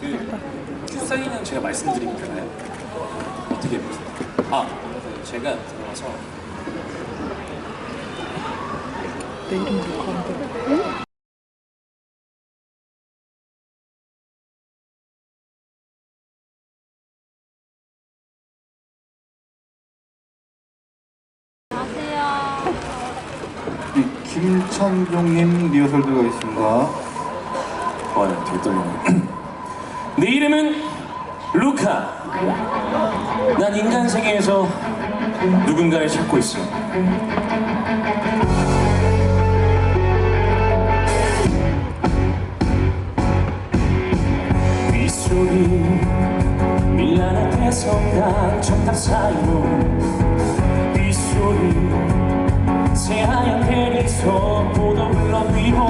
그 큐사인은 제가 말씀드리면 되나요? 어떻게 보세요? 아, 제가 들어와서 내 이름. 네, 김찬종님 리허설 들어가겠습니다. 와, 되게 떨리네. 내 이름은 루카. 난 인간 세계에서 누군가를 찾고 있어. 빗소리 밀라는 대성당 전탑 사이로 빗소리 새하얀 해에서 보도 흘러 위로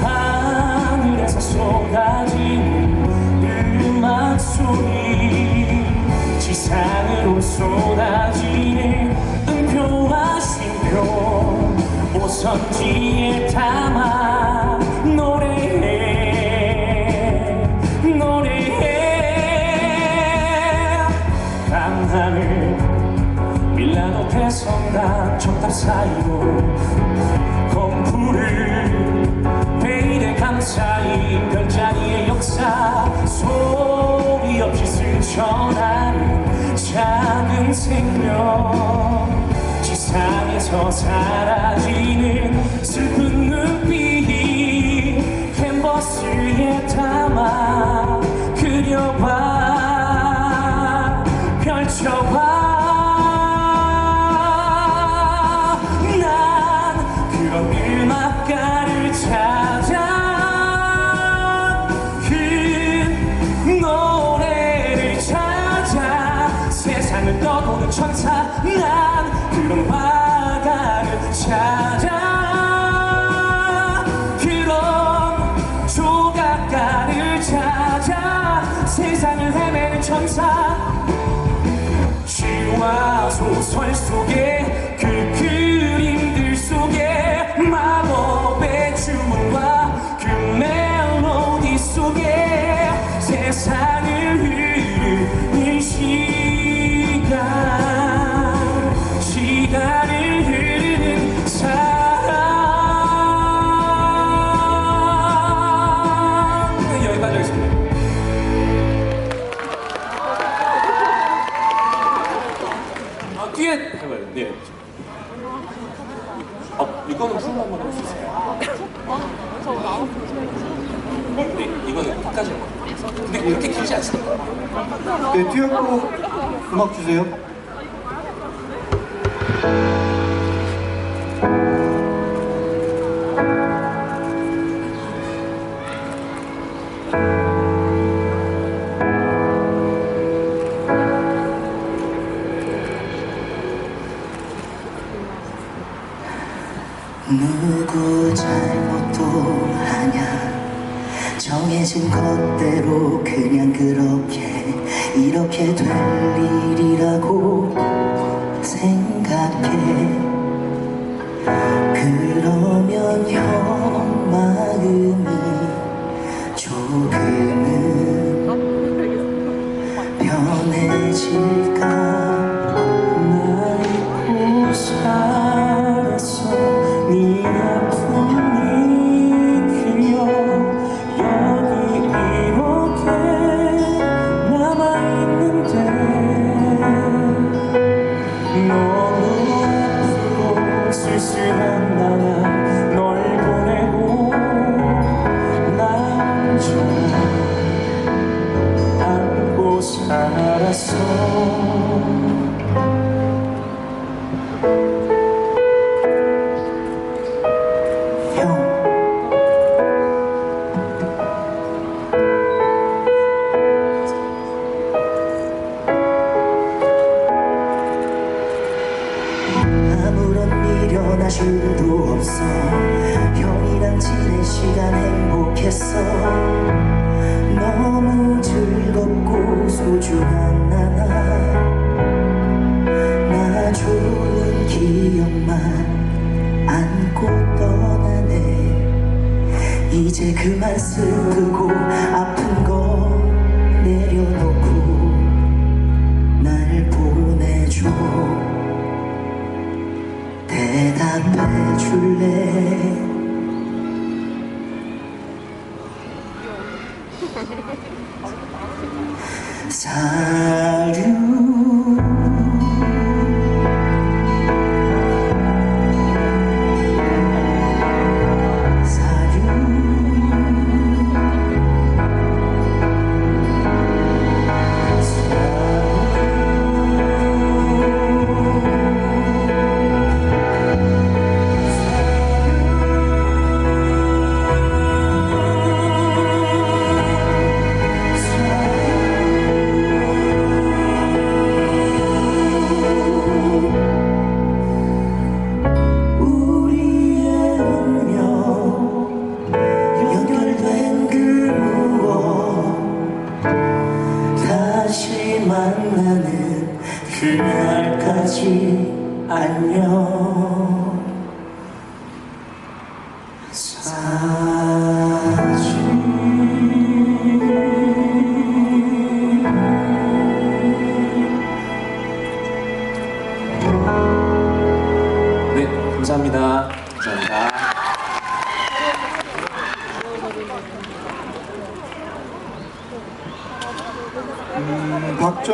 하늘에서 쏟아지는 소리 지상으로 쏟아지는 음표와 쉼표 오선지에 담아 노래해 노래해. 강하늘 밀라노 대성당 전탑 사이로 서 사라지는 슬픈 눈빛 캔버스에 담아 그려봐. 펼쳐봐. 난 그런 음악가를 찾아 그 노래를 찾아 세상을 떠도는 천사. 난 그런 바다를 찾아. 그런 조각가를 찾아. 세상을 헤매는 천사. 시와 소설 속에 이거는 한번 할수 있어요. 네, 이거는 끝까지 한번. 근데 그렇게 길지 않습니다. 네, 듀엣곡 음악 주세요. 누구 잘못도 아냐? 정해진 것대로 그냥 그렇게 이렇게 될 일이라고 생각해. 그러면 형 마음이 너무 쓸쓸한 나야 널 보내고 나 혼자 안고 살았어 행복했어. 너무 즐겁고 소중한 나나. 나 좋은 기억만 안고 떠나네. 이제 그만 쓰고 아픈 거 내려놓고 날 보내줘. 대답해 줄래? Salut 그날까지 안녕 사진 네, 감사합니다. 감사합니다. 박정